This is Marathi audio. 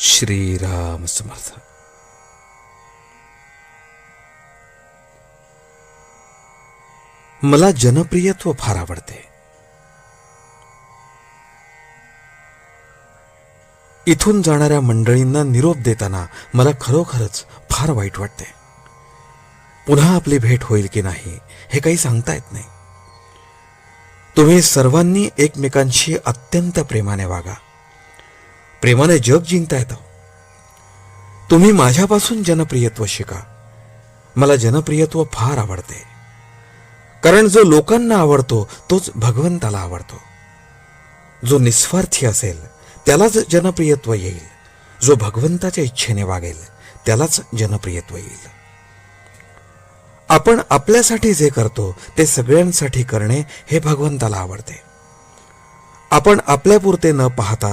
श्रीराम समर्थ। मला जनप्रियत्व फार आवडते। इथून जाणाऱ्या मंडळींना निरोप देताना मला खरोखरच फार वाईट वाटते। पुन्हा आपली भेट होईल की नाही हे काही सांगता येत नाही। तुम्ही सर्वांनी एकमेकांशी अत्यंत प्रेमाने वागा। प्रेमाने जग जिंकता येतं तुम्ही माझ्यापासून जनप्रियत्व शिका. मला जनप्रियत्व फार आवडते. कारण जो लोकांना आवडतो तोच भगवंताला आवडतो. जो निस्वार्थी असेल त्यालाच जनप्रियत्व येईल. जो भगवंताच्या इच्छेने वागेल त्यालाच जनप्रियत्व येईल. आपण आपल्यासाठी जे करतो ते सगळ्यांसाठी करणे हे भगवंताला आवडते. आपण आपल्यापुरते न पाहता